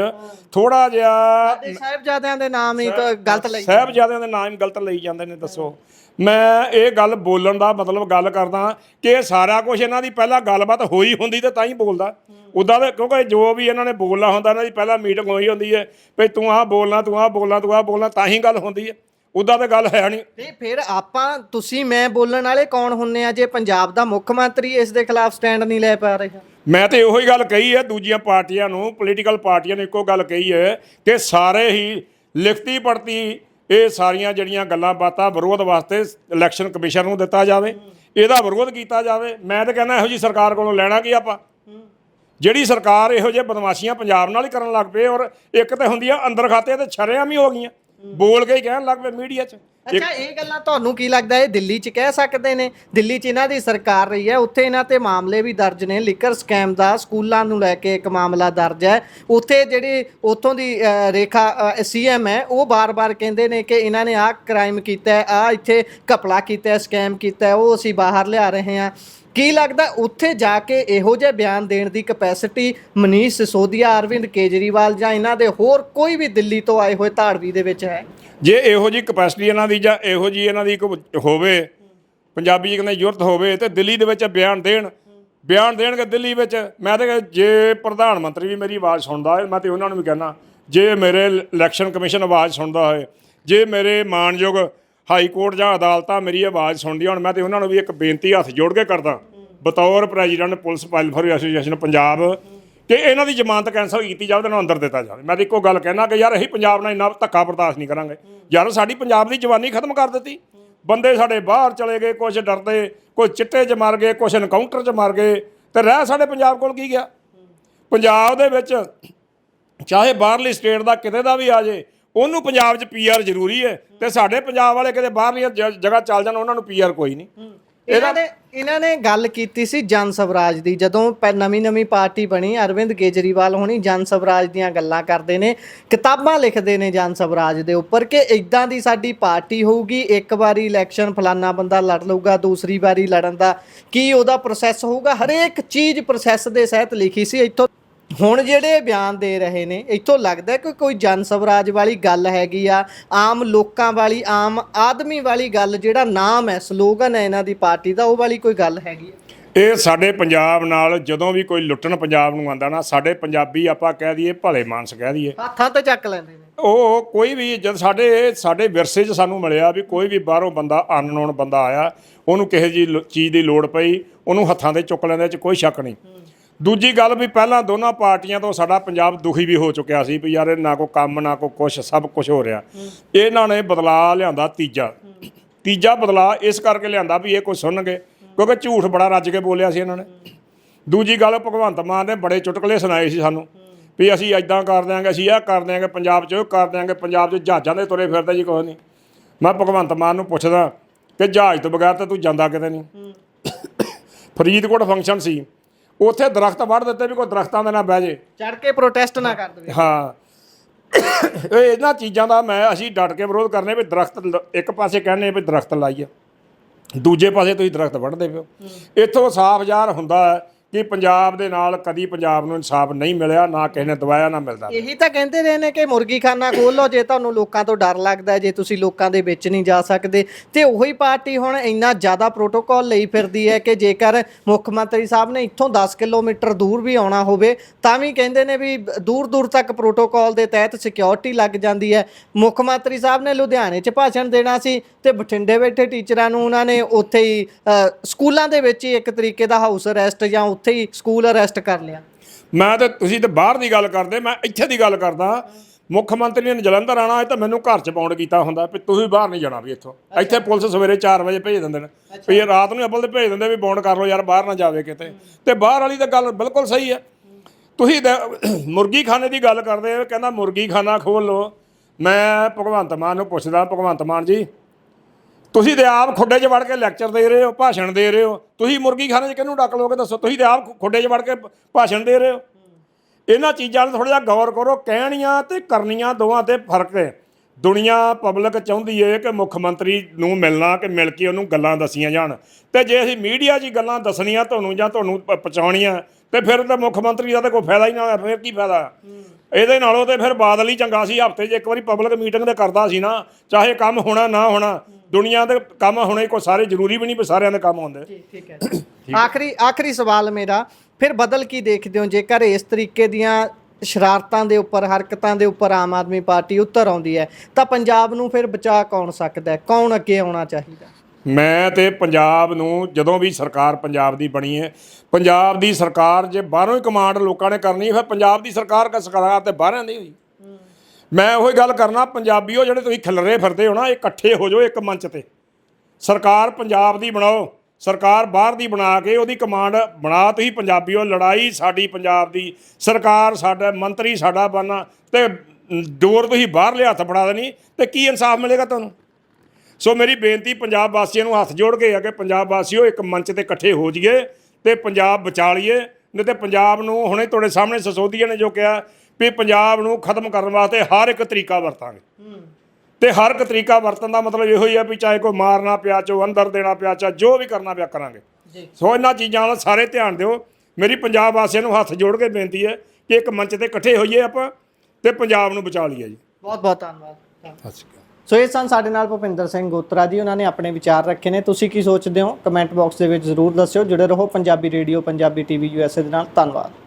S1: ਥੋੜਾ ਜਿਹਾ
S3: ਸਾਹਿਬਜ਼ਾਦਿਆਂ ਦੇ ਨਾਮ ਹੀ ਤਾਂ ਗਲਤ ਲਈ
S1: ਸਾਹਿਬਜ਼ਾਦਿਆਂ ਦੇ ਨਾਮ ਗਲਤ ਲਈ ਜਾਂਦੇ ਨੇ ਦੱਸੋ। ਮੈਂ ਇਹ ਗੱਲ ਬੋਲਣ ਦਾ ਮਤਲਬ ਗੱਲ ਕਰਦਾ ਕਿ ਇਹ ਸਾਰਾ ਕੁਝ ਇਹਨਾਂ ਦੀ ਪਹਿਲਾਂ ਗੱਲਬਾਤ ਹੋਈ ਹੁੰਦੀ ਤੇ ਤਾਂ ਹੀ ਬੋਲਦਾ। ਉਦਾਂ ਦੇ ਕਿਉਂਕਿ ਜੋ ਵੀ ਇਹਨਾਂ ਨੇ ਬੋਲਣਾ ਹੁੰਦਾ ਇਹਨਾਂ ਦੀ ਪਹਿਲਾਂ ਮੀਟਿੰਗ ਹੋਈ ਹੁੰਦੀ ਹੈ ਵੀ ਤੂੰ ਆਹ ਬੋਲਣਾ ਤੂੰ ਆਹ ਬੋਲਣਾ ਤੂੰ ਆਹ ਬੋਲਣਾ ਤਾਂ ਹੀ ਗੱਲ ਹੁੰਦੀ ਹੈ। ਉਦਾਂ ਤਾਂ ਗੱਲ ਹੈ ਨਹੀਂ।
S3: ਤੇ ਫਿਰ ਆਪਾਂ ਤੁਸੀਂ ਮੈਂ ਬੋਲਣ ਵਾਲੇ ਕੌਣ ਹੁੰਨੇ ਆ ਜੇ ਪੰਜਾਬ ਦਾ ਮੁੱਖ ਮੰਤਰੀ ਇਸ ਦੇ ਖਿਲਾਫ ਸਟੈਂਡ ਨਹੀਂ ਲੈ ਪਾ ਰਿਹਾ?
S1: ਮੈਂ ਤੇ ਉਹੀ ਗੱਲ ਕਹੀ ਹੈ ਦੂਜੀਆਂ ਪਾਰਟੀਆਂ ਨੂੰ ਪੋਲੀਟੀਕਲ ਪਾਰਟੀਆਂ ਨੇ ਇੱਕੋ ਗੱਲ ਕਹੀ ਹੈ ਕਿ ਸਾਰੇ ਹੀ ਲਿਖਤੀ ਪੜਤੀ ਇਹ ਸਾਰੀਆਂ ਜਿਹੜੀਆਂ ਗੱਲਾਂ ਬਾਤਾਂ ਵਿਰੋਧ ਵਾਸਤੇ ਇਲੈਕਸ਼ਨ ਕਮਿਸ਼ਨ ਨੂੰ ਦਿੱਤਾ ਜਾਵੇ ਇਹਦਾ ਵਿਰੋਧ ਕੀਤਾ ਜਾਵੇ ਮੈਂ ਤਾਂ ਕਹਿੰਦਾ ਇਹੋ ਜੀ ਸਰਕਾਰ ਕੋਲੋਂ ਲੈਣਾ ਕੀ ਆਪਾਂ? ਜਿਹੜੀ ਸਰਕਾਰ ਇਹੋ ਜਿਹੇ ਬਦਮਾਸ਼ੀਆਂ ਪੰਜਾਬ ਨਾਲ ਹੀ ਕਰਨ ਲੱਗ ਪਏ ਔਰ ਇੱਕ ਤੇ ਹੁੰਦੀਆਂ ਅੰਦਰ ਖਾਤੇ ਤੇ ਛਰਿਆਂ ਵੀ ਹੋ ਗਈਆਂ। ਬੋਲ ਕੇ ਹੀ ਕਹਿਣ ਲੱਗ ਪਏ ਮੀਡੀਆ 'ਚ।
S3: ਅੱਛਾ ਇਹ ਗੱਲਾਂ ਤੁਹਾਨੂੰ ਕੀ ਲੱਗਦਾ ਇਹ ਦਿੱਲੀ 'ਚ ਕਹਿ ਸਕਦੇ ਨੇ? ਦਿੱਲੀ 'ਚ ਇਹਨਾਂ ਦੀ ਸਰਕਾਰ ਰਹੀ ਹੈ ਉੱਥੇ ਇਹਨਾਂ ਤੇ ਮਾਮਲੇ ਵੀ ਦਰਜ ਨੇ। ਲਿਕਰ ਸਕੈਮ ਦਾ ਸਕੂਲਾਂ ਨੂੰ ਲੈ ਕੇ ਇੱਕ ਮਾਮਲਾ ਦਰਜ ਹੈ। ਉੱਥੇ ਜਿਹੜੀ ਉੱਥੋਂ ਦੀ ਅ, ਰੇਖਾ ਸੀਐਮ ਹੈ ਉਹ ਬਾਰ-ਬਾਰ ਕਹਿੰਦੇ ਨੇ ਕਿ ਇਹਨਾਂ ਨੇ ਆਹ ਕ੍ਰਾਈਮ ਕੀਤਾ ਹੈ ਆਹ ਇੱਥੇ ਘਪਲਾ ਕੀਤਾ ਹੈ ਸਕੈਮ ਕੀਤਾ ਹੈ ਉਹ ਅਸੀਂ ਬਾਹਰ ਲਿਆ ਰਹੇ ਹਾਂ। ਕੀ ਲੱਗਦਾ ਉੱਥੇ ਜਾ ਕੇ ਇਹੋ ਜਿਹੇ ਬਿਆਨ ਦੇਣ ਦੀ ਕਪੈਸਿਟੀ ਮਨੀਸ਼ ਸਿਸੋਦੀਆ, ਅਰਵਿੰਦ ਕੇਜਰੀਵਾਲ ਜਾਂ ਇਹਨਾਂ ਦੇ ਹੋਰ ਕੋਈ ਵੀ ਦਿੱਲੀ ਤੋਂ ਆਏ ਹੋਏ ਧਾੜਵੀ ਦੇ ਵਿੱਚ ਹੈ?
S1: ਜੇ ਇਹੋ ਜੀ ਕਪੈਸਿਟੀ ਇਹਨਾਂ ਦੀ ਜਾਂ ਇਹੋ ਜੀ ਇਹਨਾਂ ਦੀ ਕੋਈ ਹੋਵੇ, ਪੰਜਾਬੀ 'ਚ ਕਹਿੰਦੇ ਜ਼ਰੂਰਤ ਹੋਵੇ, ਤੇ ਦਿੱਲੀ ਦੇ ਵਿੱਚ ਬਿਆਨ ਦੇਣ, ਬਿਆਨ ਦੇਣਗੇ ਦਿੱਲੀ ਵਿੱਚ। ਮੈਂ ਤਾਂ ਜੇ ਪ੍ਰਧਾਨ ਮੰਤਰੀ ਵੀ ਮੇਰੀ ਆਵਾਜ਼ ਸੁਣਦਾ ਹੈ ਮੈਂ ਤੇ ਉਹਨਾਂ ਨੂੰ ਵੀ ਕਹਿਣਾ ਜੇ ਮੇਰੇ ਇਲੈਕਸ਼ਨ ਕਮਿਸ਼ਨ ਆਵਾਜ਼ ਸੁਣਦਾ ਹੋਏ, ਜੇ ਮੇਰੇ ਮਾਨਯੋਗ ਹਾਈ ਕੋਰਟ ਜਾਂ ਅਦਾਲਤਾਂ ਮੇਰੀ ਆਵਾਜ਼ ਸੁਣਦੀਆਂ ਹੁਣ, ਮੈਂ ਤੇ ਉਹਨਾਂ ਨੂੰ ਵੀ ਇੱਕ ਬੇਨਤੀ ਹੱਥ ਜੋੜ ਕੇ ਕਰਦਾ। ਬਤੌਰ president police welfare association Punjab ਕਿ ਇਹਨਾਂ ਦੀ ਜ਼ਮਾਨਤ ਕੈਂਸਲ ਕੀਤੀ ਜਾਵੇ ਤੇ ਇਹਨਾਂ ਨੂੰ ਅੰਦਰ ਦਿੱਤਾ ਜਾਵੇ। ਮੈਂ ਤਾਂ ਇੱਕੋ ਗੱਲ ਕਹਿਣਾ ਕਿ ਯਾਰ ਅਸੀਂ ਪੰਜਾਬ ਨਾਲ ਇੰਨਾ ਧੱਕਾ ਬਰਦਾਸ਼ਤ ਨਹੀਂ ਕਰਾਂਗੇ। ਯਾਰ ਸਾਡੀ ਪੰਜਾਬ ਦੀ ਜਵਾਨੀ ਖਤਮ ਕਰ ਦਿੱਤੀ। ਬੰਦੇ ਸਾਡੇ ਬਾਹਰ ਚਲੇ ਗਏ ਕੁਝ ਡਰਦੇ ਕੁਝ ਚਿੱਟੇ 'ਚ ਮਰ ਗਏ ਕੁਝ ਐਨਕਾਊਂਟਰ 'ਚ ਮਰ ਗਏ, ਤੇ ਰਹਿ ਸਾਡੇ ਪੰਜਾਬ ਕੋਲ ਕੀ ਗਿਆ? ਪੰਜਾਬ ਦੇ ਵਿੱਚ ਚਾਹੇ ਬਾਹਰਲੀ ਸਟੇਟ ਦਾ ਕਿਤੇ ਦਾ ਵੀ ਆ ਜੇ ਉਹਨੂੰ ਪੰਜਾਬ 'ਚ ਪੀਆਰ ਜ਼ਰੂਰੀ ਹੈ ਤੇ ਸਾਡੇ ਪੰਜਾਬ ਵਾਲੇ ਕਿਤੇ ਬਾਹਰਲੀਆਂ ਜ- ਜਗ੍ਹਾ ਚੱਲ ਜਾਣ ਉਹਨਾਂ ਨੂੰ ਪੀਆਰ ਕੋਈ ਨਹੀਂ।
S3: ਇਹਨਾਂ ਨੇ ਇਹਨਾਂ ਨੇ ਗੱਲ ਕੀਤੀ ਸੀ ਜਨ ਸਵਰਾਜ ਦੀ ਜਦੋਂ ਨਵੀਂ ਨਵੀਂ ਪਾਰਟੀ ਬਣੀ ਅਰਵਿੰਦ ਕੇਜਰੀਵਾਲ ਹੋਣੀ ਜਨ ਸਵਰਾਜ ਦੀਆਂ ਗੱਲਾਂ ਕਰਦੇ ਨੇ ਕਿਤਾਬਾਂ ਲਿਖਦੇ ਨੇ ਜਨ ਸਵਰਾਜ ਦੇ ਉੱਪਰ ਕਿ ਇਦਾਂ ਦੀ ਸਾਡੀ ਪਾਰਟੀ ਹੋਊਗੀ ਇੱਕ ਵਾਰੀ ਇਲੈਕਸ਼ਨ ਫਲਾਨਾ ਬੰਦਾ ਲੜ ਲਊਗਾ ਦੂਸਰੀ ਵਾਰੀ ਲੜਨ ਦਾ ਕੀ ਉਹਦਾ ਪ੍ਰੋਸੈਸ ਹੋਊਗਾ? ਹਰੇਕ ਚੀਜ਼ ਪ੍ਰੋਸੈਸ ਦੇ ਸਹਿਤ ਲਿਖੀ ਸੀ ਇੱਥੋਂ ਹੁਣ ਜਿਹੜੇ ਬਿਆਨ ਦੇ ਰਹੇ ਨੇ ਇੱਥੋਂ ਲੱਗਦਾ ਕਿ ਕੋਈ ਜਨ ਸਵਰਾਜ ਵਾਲੀ ਗੱਲ ਹੈਗੀ ਆ ਆਮ ਲੋਕਾਂ ਵਾਲੀ ਆਮ ਆਦਮੀ ਵਾਲੀ ਗੱਲ ਜਿਹੜਾ ਨਾਮ ਹੈ ਸਲੋਗਨ ਹੈ ਇਹਨਾਂ ਦੀ ਪਾਰਟੀ ਦਾ ਉਹ ਵਾਲੀ ਕੋਈ ਗੱਲ ਹੈਗੀ ਆ
S1: ਇਹ ਸਾਡੇ ਪੰਜਾਬ ਨਾਲ ਜਦੋਂ ਵੀ ਕੋਈ ਲੁੱਟਣ ਪੰਜਾਬ ਨੂੰ ਆਂਦਾ ਨਾ ਸਾਡੇ ਪੰਜਾਬੀ ਆਪਾਂ ਕਹਿ ਦਈਏ ਭਲੇ ਮਾਨਸ ਕਹਿ ਦਈਏ।
S3: ਹੱਥਾਂ ਤੇ ਚੱਕ ਲੈਂਦੇ ਨੇ।
S1: ਉਹ ਕੋਈ ਵੀ ਜਦ ਸਾਡੇ ਸਾਡੇ ਵਿਰਸੇ 'ਚ ਸਾਨੂੰ ਮਿਲਿਆ ਵੀ ਕੋਈ ਵੀ ਬਾਹਰੋਂ ਬੰਦਾ ਅਨਨੋਨ ਬੰਦਾ ਆਇਆ ਉਹਨੂੰ ਕਿਸੇ ਜੀ ਚੀਜ਼ ਦੀ ਲੋੜ ਪਈ ਉਹਨੂੰ ਹੱਥਾਂ ਤੇ ਚੁੱਕ ਲੈਂਦੇ ਚ ਕੋਈ ਸ਼ੱਕ ਨਹੀਂ। ਦੂਜੀ ਗੱਲ ਵੀ ਪਹਿਲਾਂ ਦੋਨਾਂ ਪਾਰਟੀਆਂ ਤੋਂ ਸਾਡਾ ਪੰਜਾਬ ਦੁਖੀ ਵੀ ਹੋ ਚੁੱਕਿਆ ਸੀ ਵੀ ਯਾਰ ਇਹ ਨਾ ਕੋਈ ਕੰਮ ਨਾ ਕੋਈ ਕੁਛ ਸਭ ਕੁਝ ਹੋ ਰਿਹਾ। ਇਹਨਾਂ ਨੇ ਬਦਲਾਅ ਲਿਆਂਦਾ ਤੀਜਾ। ਤੀਜਾ ਬਦਲਾਅ ਇਸ ਕਰਕੇ ਲਿਆਂਦਾ ਵੀ ਇਹ ਕੁਝ ਸੁਣਨਗੇ ਕਿਉਂਕਿ ਝੂਠ ਬੜਾ ਰੱਜ ਕੇ ਬੋਲਿਆ ਸੀ ਇਹਨਾਂ ਨੇ। ਦੂਜੀ ਗੱਲ ਭਗਵੰਤ ਮਾਨ ਨੇ ਬੜੇ ਚੁਟਕਲੇ ਸੁਣਾਏ ਸੀ ਸਾਨੂੰ ਵੀ ਅਸੀਂ ਐਦਾਂ ਕਰ ਦਿਆਂਗੇ ਅਸੀਂ ਇਹ ਕਰ ਦਿਆਂਗੇ ਪੰਜਾਬ 'ਚ ਉਹ ਕਰ ਦਿਆਂਗੇ ਪੰਜਾਬ 'ਚ ਜਹਾਜ਼ਾਂ ਦੇ ਤੁਰੇ ਫਿਰਦੇ ਜੀ ਕੁਛ ਨਹੀਂ। ਮੈਂ ਭਗਵੰਤ ਮਾਨ ਨੂੰ ਪੁੱਛਦਾ ਕਿ ਜਹਾਜ਼ ਤੋਂ ਬਗੈਰ ਤਾਂ ਤੂੰ ਜਾਂਦਾ ਕਿਤੇ ਨਹੀਂ। ਫਰੀਦਕੋਟ ਫੰਕਸ਼ਨ ਸੀ। ਉੱਥੇ ਦਰਖਤ ਵੱਢ ਦਿੱਤੇ ਵੀ ਕੋਈ ਦਰਖਤਾਂ ਦੇ ਨਾਲ ਬਹਿ ਜੇ।
S3: ਚੜ ਕੇ ਪ੍ਰੋਟੈਸਟ ਨਾ ਕਰ ਦੇਵੇ।
S1: ਹਾਂ। ਇਹ ਇਹਨਾਂ ਚੀਜ਼ਾਂ ਦਾ ਮੈਂ ਅਸੀਂ ਡਟ ਕੇ ਵਿਰੋਧ ਕਰਨੇ ਵੀ ਦਰਖਤ ਲ- ਇੱਕ ਪਾਸੇ ਕਹਿੰਦੇ ਵੀ ਦਰਖਤ ਲਾਈਏ ਦੂਜੇ ਪਾਸੇ ਤੁਸੀਂ ਦਰਖਤ ਵੱਢਦੇ ਪਿਓ। ਇੱਥੋਂ ਸਾਫ਼ ਜ਼ਾਹਰ ਹੁੰਦਾ ਹੈ ਕਿ ਪੰਜਾਬ ਦੇ ਨਾਲ ਕਦੀ ਪੰਜਾਬ ਨੂੰ ਇਨਸਾਫ ਨਹੀਂ ਮਿਲਿਆ, ਨਾ ਕਿਸੇ ਨੇ ਦਵਾਇਆ, ਨਾ ਮਿਲਦਾ।
S3: ਇਹੀ ਤਾਂ ਕਹਿੰਦੇ ਰਹੇ ਨੇ ਕਿ ਮੁਰਗੀਖਾਨਾ ਖੋਲ ਲਓ, ਜੇ ਤੁਹਾਨੂੰ ਲੋਕਾਂ ਤੋਂ ਡਰ ਲੱਗਦਾ ਜੇ ਤੁਸੀਂ ਲੋਕਾਂ ਦੇ ਵਿੱਚ ਨਹੀਂ ਜਾ ਸਕਦੇ। ਤੇ ਉਹੀ ਪਾਰਟੀ ਹੁਣ ਇੰਨਾ ਜ਼ਿਆਦਾ ਪ੍ਰੋਟੋਕਾਲ ਲਈ ਫਿਰਦੀ ਹੈ ਕਿ ਜੇਕਰ ਮੁੱਖ ਮੰਤਰੀ ਸਾਹਿਬ ਨੇ ਇੱਥੋਂ 10 ਕਿਲੋਮੀਟਰ ਦੂਰ ਵੀ ਆਉਣਾ ਹੋਵੇ, ਤਾਂ ਵੀ ਕਹਿੰਦੇ ਨੇ ਵੀ ਦੂਰ ਦੂਰ ਤੱਕ ਪ੍ਰੋਟੋਕਾਲ ਦੇ ਤਹਿਤ ਸਿਕਿਉਰਿਟੀ ਲੱਗ ਜਾਂਦੀ ਹੈ। ਮੁੱਖ ਮੰਤਰੀ ਸਾਹਿਬ ਨੇ ਲੁਧਿਆਣੇ 'ਚ ਭਾਸ਼ਣ ਦੇਣਾ ਸੀ ਤੇ ਬਠਿੰਡੇ ਬੈਠੇ ਟੀਚਰਾਂ ਨੂੰ ਉਹਨਾਂ ਨੇ ਉੱਥੇ ਹੀ ਸਕੂਲਾਂ ਦੇ ਵਿੱਚ ਹੀ ਇੱਕ ਤਰੀਕੇ ਦਾ ਹਾਊਸ ਅਰੈਸਟ ਜਾਂ ਉੱਥੇ ਹੀ ਸਕੂਲ ਅਰੈਸਟ ਕਰ ਲਿਆ।
S1: ਮੈਂ ਤੇ ਤੁਸੀਂ ਤੇ ਬਾਹਰ ਦੀ ਗੱਲ ਕਰਦੇ ਮੈਂ ਇੱਥੇ ਦੀ ਗੱਲ ਕਰਦਾ। ਮੁੱਖ ਮੰਤਰੀ ਨੇ ਜਲੰਧਰ ਆਣਾ ਹੈ ਤਾਂ ਮੈਨੂੰ ਘਰ ਚ ਬਾਉਂਡ ਕੀਤਾ ਹੁੰਦਾ ਵੀ ਤੁਸੀਂ ਬਾਹਰ ਨਹੀਂ ਜਾਣਾ ਵੀ ਇੱਥੋਂ। ਇੱਥੇ ਪੁਲਿਸ ਸਵੇਰੇ 4 ਵਜੇ ਭੇਜ ਦਿੰਦੇ ਨੇ ਵੀ ਇਹ ਰਾਤ ਨੂੰ ਅੱਬਲ ਤੇ ਭੇਜ ਦਿੰਦੇ ਵੀ ਬਾਉਂਡ ਕਰ ਲਓ ਯਾਰ ਬਾਹਰ ਨਾ ਜਾਵੇ ਕਿਤੇ। ਤੇ ਬਾਹਰ ਵਾਲੀ ਤਾਂ ਗੱਲ ਬਿਲਕੁਲ ਸਹੀ ਹੈ। ਤੁਸੀਂ ਮੁਰਗੀ ਖਾਨੇ ਦੀ ਗੱਲ ਕਰਦੇ ਹੋ ਕਹਿੰਦਾ ਮੁਰਗੀ ਖਾਨਾ ਖੋਲ ਲਓ। ਮੈਂ ਭਗਵੰਤ ਮਾਨ ਨੂੰ ਪੁੱਛਦਾ ਭਗਵੰਤ ਮਾਨ ਜੀ ਤੁਸੀਂ ਤੇ ਆਪ ਖੁੱਡੇ 'ਚ ਵੜ ਕੇ ਲੈਕਚਰ ਦੇ ਰਹੇ ਹੋ ਭਾਸ਼ਣ ਦੇ ਰਹੇ ਹੋ। ਤੁਸੀਂ ਮੁਰਗੀ ਖਾਨੇ 'ਚ ਕਿਹਨੂੰ ਡੱਕ ਲੋਗੇ ਦੱਸੋ? ਤੁਸੀਂ ਤੇ ਆਪ ਖੁੱਡੇ 'ਚ ਵੜ ਕੇ ਭਾਸ਼ਣ ਦੇ ਰਹੇ ਹੋ। ਇਹਨਾਂ ਚੀਜ਼ਾਂ 'ਤੇ ਥੋੜਾ ਜਿਹਾ ਗੌਰ ਕਰੋ ਕਹਿਣੀਆਂ ਤੇ ਕਰਨੀਆਂ ਦੋਵਾਂ ਤੇ ਫ਼ਰਕ ਹੈ। ਦੁਨੀਆ ਪਬਲਿਕ ਚਾਹੁੰਦੀ ਏ ਕਿ ਮੁੱਖ ਮੰਤਰੀ ਨੂੰ ਮਿਲਣਾ ਕਿ ਮਿਲ ਕੇ ਉਹਨੂੰ ਗੱਲਾਂ ਦਸੀਆਂ ਜਾਣ। ਤੇ ਜੇ ਅਸੀਂ ਮੀਡੀਆ 'ਚ ਹੀ ਗੱਲਾਂ ਦੱਸਣੀਆਂ ਤੁਹਾਨੂੰ ਜਾਂ ਤੁਹਾਨੂੰ ਪ- ਪਹੁੰਚਾਉਣੀਆਂ ਤੇ ਫਿਰ ਤਾਂ ਮੁੱਖ ਮੰਤਰੀ ਦਾ ਤਾਂ ਕੋਈ ਫਾਇਦਾ ਹੀ ਨਾ ਹੋਇਆ ਫਿਰ ਕੀ ਫਾਇਦਾ? ਇਹਦੇ ਨਾਲੋਂ ਤੇ ਫਿਰ ਬਾਦਲ ਹੀ ਚੰਗਾ ਸੀ। ਹਫ਼ਤੇ 'ਚ ਇੱਕ ਵਾਰੀ ਪਬਲਿਕ ਮੀਟਿੰਗ ਤੇ ਕਰਦਾ ਸੀ ਨਾ ਚਾਹੇ ਕੰਮ ਹੋਣਾ ਨਾ ਹੋਣਾ। ਦੁਨੀਆ ਦੇ ਕੰਮ ਹੋਣੇ ਕੋਈ ਸਾਰੇ ਜ਼ਰੂਰੀ ਵੀ ਨਹੀਂ ਵੀ ਸਾਰਿਆਂ ਦੇ ਕੰਮ ਹੁੰਦੇ।
S3: ਠੀਕ ਹੈ। ਆਖਰੀ ਆਖਰੀ ਸਵਾਲ ਮੇਰਾ ਫਿਰ ਬਦਲ ਕੀ ਦੇਖਦੇ ਹੋ? ਜੇਕਰ ਇਸ ਤਰੀਕੇ ਦੀਆਂ ਸ਼ਰਾਰਤਾਂ ਦੇ ਉੱਪਰ ਹਰਕਤਾਂ ਦੇ ਉੱਪਰ ਆਮ ਆਦਮੀ ਪਾਰਟੀ ਉੱਤਰ ਆਉਂਦੀ ਹੈ ਤਾਂ ਪੰਜਾਬ ਨੂੰ ਫਿਰ ਬਚਾ ਕੌਣ ਸਕਦਾ ਹੈ? ਕੌਣ ਅੱਗੇ ਆਉਣਾ ਚਾਹੀਦਾ?
S1: ਮੈਂ ਤੇ ਪੰਜਾਬ ਨੂੰ ਜਦੋਂ ਵੀ ਸਰਕਾਰ ਪੰਜਾਬ ਦੀ ਬਣੀ ਹੈ ਪੰਜਾਬ ਦੀ ਸਰਕਾਰ ਜੇ ਬਾਹਰੋਂ ਹੀ ਕਮਾਂਡ ਲੋਕਾਂ ਨੇ ਕਰਨੀ ਫਿਰ ਪੰਜਾਬ ਦੀ ਸਰਕਾਰ ਕਾ ਸਰਕਾਰ ਤੇ ਬਾਹਰਾਂ ਦੀ ਹੋਈ? ਮੈਂ ਉਹੀ ਗੱਲ ਕਰਨਾ, ਪੰਜਾਬੀਓ ਜਿਹੜੇ ਤੁਸੀਂ ਖਿਲਰੇ ਫਿਰਦੇ ਹੋ ਨਾ, ਇਹ ਇਕੱਠੇ ਹੋ ਜਾਓ ਇੱਕ ਮੰਚ ਤੇ। ਸਰਕਾਰ ਪੰਜਾਬ ਦੀ ਬਣਾਓ, ਸਰਕਾਰ ਬਾਹਰ ਦੀ ਬਣਾ ਕੇ ਉਹਦੀ ਕਮਾਂਡ ਬਣਾ, ਤੁਸੀਂ ਪੰਜਾਬੀਓ, ਲੜਾਈ ਸਾਡੀ ਪੰਜਾਬ ਦੀ, ਸਰਕਾਰ ਸਾਡਾ, ਮੰਤਰੀ ਸਾਡਾ ਬਣਨਾ, ਤੇ ਡੋਰ ਤੁਸੀਂ ਬਾਹਰਲੇ ਹੱਥ ਫੜਾ ਦੇਣੀ, ਤੇ ਕੀ ਇਨਸਾਫ ਮਿਲੇਗਾ ਤੁਹਾਨੂੰ? ਸੋ ਮੇਰੀ ਬੇਨਤੀ ਪੰਜਾਬ ਵਾਸੀਆਂ ਨੂੰ ਹੱਥ ਜੋੜ ਕੇ ਆ ਕਿ ਪੰਜਾਬ ਵਾਸੀਓ ਇੱਕ ਮੰਚ ਤੇ ਇਕੱਠੇ ਹੋ ਜਾਈਏ ਤੇ ਪੰਜਾਬ ਬਚਾ ਲਈਏ, ਨਹੀਂ ਤੇ ਪੰਜਾਬ ਨੂੰ ਹੁਣੇ ਤੁਹਾਡੇ ਸਾਹਮਣੇ ਸਸੋਦੀਆ ਨੇ ਜੋ ਕਿਹਾ ਵੀ ਪੰਜਾਬ ਨੂੰ ਖਤਮ ਕਰਨ ਵਾਸਤੇ ਹਰ ਇੱਕ ਤਰੀਕਾ ਵਰਤਾਂਗੇ। ਤੇ ਹਰ ਇੱਕ ਤਰੀਕਾ ਵਰਤਣ ਦਾ ਮਤਲਬ ਇਹੋ ਹੀ ਆ ਵੀ ਚਾਹੇ ਕੋਈ ਮਾਰਨਾ ਪਿਆ ਚੋ ਅੰਦਰ ਦੇਣਾ ਪਿਆ ਚਾ ਜੋ ਵੀ ਕਰਨਾ ਪਿਆ ਕਰਾਂਗੇ। ਸੋ ਇਹਨਾਂ ਚੀਜ਼ਾਂ ਵੱਲ ਸਾਰੇ ਧਿਆਨ ਦਿਓ। ਮੇਰੀ ਪੰਜਾਬ ਵਾਸੀਆਂ ਨੂੰ ਹੱਥ ਜੋੜ ਕੇ ਬੇਨਤੀ ਹੈ ਕਿ ਇੱਕ ਮੰਚ ਤੇ ਇਕੱਠੇ ਹੋਈਏ ਆਪਾਂ ਤੇ ਪੰਜਾਬ ਨੂੰ ਬਚਾ ਲਈਏ ਜੀ।
S3: ਬਹੁਤ ਬਹੁਤ ਧੰਨਵਾਦ।
S1: ਸਤਿ ਸ਼੍ਰੀ ਅਕਾਲ।
S3: ਸੋ ਇਹ ਸਨ ਸਾਡੇ ਨਾਲ ਭੁਪਿੰਦਰ ਸਿੰਘ ਗੋਤਰਾ ਜੀ ਉਹਨਾਂ ਨੇ ਆਪਣੇ ਵਿਚਾਰ ਰੱਖੇ ਨੇ। ਤੁਸੀਂ ਕੀ ਸੋਚਦੇ ਹੋ? ਕਮੈਂਟ ਬਾਕਸ ਦੇ ਵਿੱਚ ਜ਼ਰੂਰ ਦੱਸਿਓ। ਜੁੜੇ ਰਹੋ Punjabi radio Punjabi TV USA ਦੇ ਨਾਲ। ਧੰਨਵਾਦ।